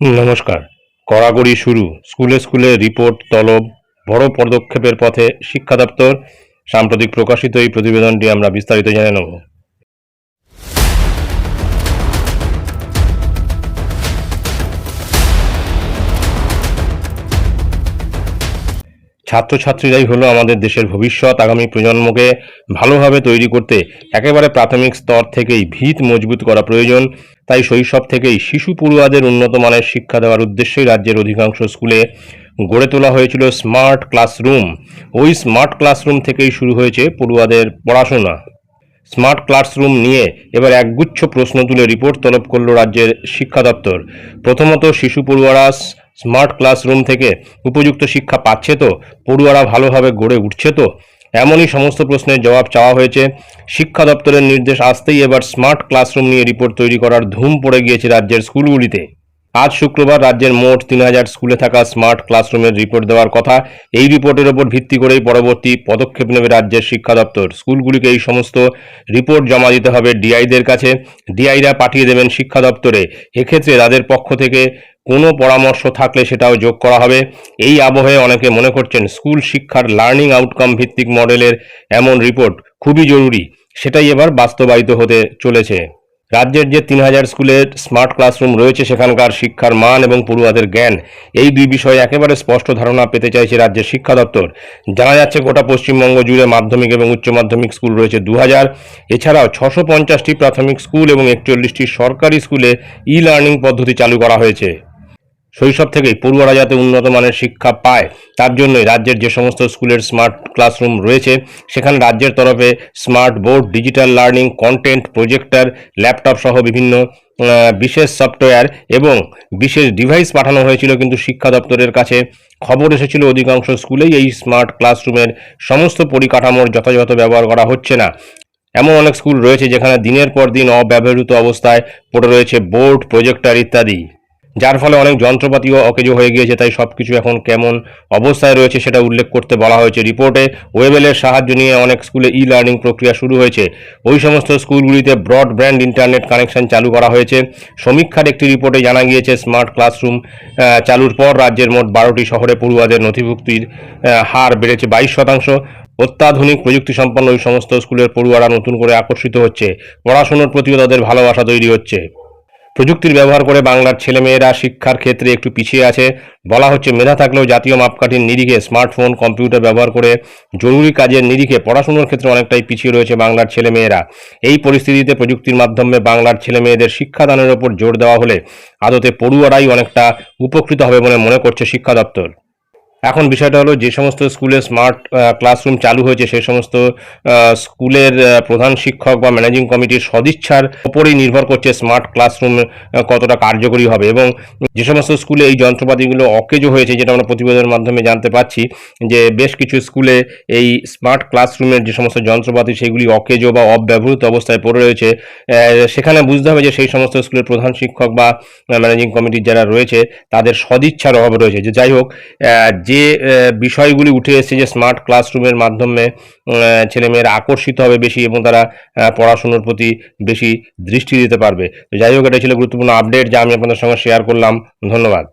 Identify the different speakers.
Speaker 1: নমস্কার। কড়াকড়ি শুরু। স্কুলে স্কুলে রিপোর্ট, তলব, বড় পদক্ষেপের পথে শিক্ষা দপ্তর। সাম্প্রতিক প্রকাশিত এই প্রতিবেদনটি আমরা বিস্তারিত জেনে নেব। ছাত্রছাত্রীরাই হলো আমাদের দেশের ভবিষ্যৎ। আগামী প্রজন্মকে ভালোভাবে তৈরি করতে একেবারে প্রাথমিক স্তর থেকেই ভিত মজবুত করা প্রয়োজন। তাই শৈশব থেকেই শিশু পড়ুয়াদের উন্নত মানের শিক্ষা দেওয়ার উদ্দেশ্যেই রাজ্যের অধিকাংশ স্কুলে গড়ে তোলা হয়েছিল স্মার্ট ক্লাসরুম। ওই স্মার্ট ক্লাসরুম থেকেই শুরু হয়েছে পড়ুয়াদের পড়াশোনা। স্মার্ট ক্লাসরুম নিয়ে এবার একগুচ্ছ প্রশ্ন তুলে রিপোর্ট তলব করল রাজ্যের শিক্ষা দপ্তর। প্রথমত শিশু পড়ুয়ারা স্মার্ট ক্লাসরুম থেকে উপযুক্ত শিক্ষা পাচ্ছে তো? পড়ুয়ারা ভালোভাবে গড়ে উঠছে তো? এমনই সমস্ত প্রশ্নের জবাব চাওয়া হয়েছে। শিক্ষা দপ্তরের নির্দেশ আসতেই এবার স্মার্ট ক্লাসরুম নিয়ে রিপোর্ট তৈরি করার ধুম পড়ে গিয়েছে রাজ্যের স্কুলগুলিতে। আজ শুক্রবার রাজ্যের মোট তিন হাজার স্কুলে থাকা স্মার্ট ক্লাসরুমের রিপোর্ট দেওয়ার কথা। এই রিপোর্টের ওপর ভিত্তি করেই পরবর্তী পদক্ষেপ নেবে রাজ্যের শিক্ষা দপ্তর। স্কুলগুলিকে এই সমস্ত রিপোর্ট জমা দিতে হবে ডিআইদের কাছে। ডিআইরা পাঠিয়ে দেবেন শিক্ষা দপ্তরে। এক্ষেত্রে তাদের পক্ষ থেকে কোনো পরামর্শ থাকলে সেটাও যোগ করা হবে। এই আবহে অনেকে মনে করছেন স্কুল শিক্ষার লার্নিং আউটকাম ভিত্তিক মডেলের এমন রিপোর্ট খুবই জরুরি। সেটাই এবার বাস্তবায়িত হতে চলেছে। রাজ্যের যে তিন হাজার স্কুলের স্মার্ট ক্লাসরুম রয়েছে, সেখানকার শিক্ষার মান এবং পড়ুয়াদের জ্ঞান, এই দুই বিষয়ে একেবারে স্পষ্ট ধারণা পেতে চাইছে রাজ্যের শিক্ষা দপ্তর। জানা যাচ্ছে গোটা পশ্চিমবঙ্গ জুড়ে মাধ্যমিক এবং উচ্চ মাধ্যমিক স্কুল রয়েছে দু হাজার। এছাড়াও ছশো পঞ্চাশটি প্রাথমিক স্কুল এবং একচল্লিশটি সরকারি স্কুলে ই লার্নিং পদ্ধতি চালু করা হয়েছে। শৈশব থেকেই পড়ুয়ারা যাতে উন্নত মানের শিক্ষা পায়, তার জন্যই রাজ্যের যে সমস্ত স্কুলের স্মার্ট ক্লাসরুম রয়েছে, সেখানে রাজ্যের তরফে smart board, digital learning, content projector, laptop সহ বিভিন্ন বিশেষ সফটওয়্যার এবং বিশেষ ডিভাইস পাঠানো হয়েছিল কিন্তু শিক্ষা দপ্তরের কাছে খবর এসেছিল অধিকাংশ স্কুলেই এই স্মার্ট ক্লাসরুমের সমস্ত পরিকাঠামোর যথাযথ ব্যবহার করা হচ্ছে না। এমন অনেক স্কুল রয়েছে যেখানে দিনের পর দিন অব্যবহৃত অবস্থায় পড়ে রয়েছে বোর্ড, প্রজেক্টর ইত্যাদি। যার ফলে অনেক যন্ত্রপাতিও অকেজো হয়ে গিয়েছে, তাই সবকিছু এখন কেমন অবস্থায় রয়েছে সেটা উল্লেখ করতে বলা হয়েছে। রিপোর্টে ওয়েবেলের সাহায্য নিয়ে অনেক স্কুলে ই লার্নিং প্রক্রিয়া শুরু হয়েছে। ওই সমস্ত স্কুলগুলিতে ব্রডব্যান্ড ইন্টারনেট কানেকশন চালু করা হয়েছে। সমীক্ষার একটি রিপোর্টে জানা গিয়েছে, স্মার্ট ক্লাসরুম চালুর পর রাজ্যের মোট বারোটি শহরে পড়ুয়াদের নথিভুক্তির হার বেড়েছে বাইশ শতাংশ। অত্যাধুনিক প্রযুক্তি সম্পন্ন ওই সমস্ত স্কুলের পড়ুয়ারা নতুন করে আকর্ষিত হচ্ছে। পড়াশুনোর প্রতিও তাদের ভালোবাসা তৈরি হচ্ছে। প্রযুক্তির ব্যবহার করে বাংলার ছেলেমেয়েরা শিক্ষার ক্ষেত্রে একটু পিছিয়ে আছে। বলা হচ্ছে, মেধা থাকলেও জাতীয় মাপকাঠির নিরিখে স্মার্টফোন, কম্পিউটার ব্যবহার করে জরুরি কাজের নিরিখে পড়াশুনোর ক্ষেত্রে অনেকটাই পিছিয়ে রয়েছে বাংলার ছেলেমেয়েরা। এই পরিস্থিতিতে প্রযুক্তির মাধ্যমে বাংলার ছেলেমেয়েদের শিক্ষাদানের ওপর জোর দেওয়া হলে আদতে পড়ুয়ারাই অনেকটা উপকৃত হবে বলে মনে করছে শিক্ষা দপ্তর। এখন বিষয়টা হলো যে সমস্ত স্কুলে স্মার্ট ক্লাসরুম চালু হয়েছে সেই সমস্ত স্কুলের প্রধান শিক্ষক বা ম্যানেজিং কমিটির সদিচ্ছার উপরেই নির্ভর করছে স্মার্ট ক্লাসরুম কতটা কার্যকরী হবে। এবং যে সমস্ত স্কুলে এই যন্ত্রপাতিগুলো অকেজো হয়েছে, যেটা আমরা প্রতিবেদনের মাধ্যমে জানতে পাচ্ছি, যে বেশ কিছু স্কুলে এই স্মার্ট ক্লাসরুমের যে সমস্ত যন্ত্রপাতি, সেগুলি অকেজো বা অব্যবহৃত অবস্থায় পড়ে রয়েছে। সেখানে বুঝতে হবে যে সেই সমস্ত স্কুলের প্রধান শিক্ষক বা ম্যানেজিং কমিটির যারা রয়েছে, তাদের সদিচ্ছার অভাব রয়েছে। যে যাই হোক যে বিষয়গুলি উঠে এসেছে যে স্মার্ট ক্লাসরুমের মাধ্যমে ছেলে ছেলেমেয়েরা আকর্ষিত হবে বেশি এবং তারা পড়াশুনোর প্রতি বেশি দৃষ্টি দিতে পারবে। যাই হোক, এটা ছিল গুরুত্বপূর্ণ আপডেট যা আমি আপনাদের সঙ্গে শেয়ার করলাম। ধন্যবাদ।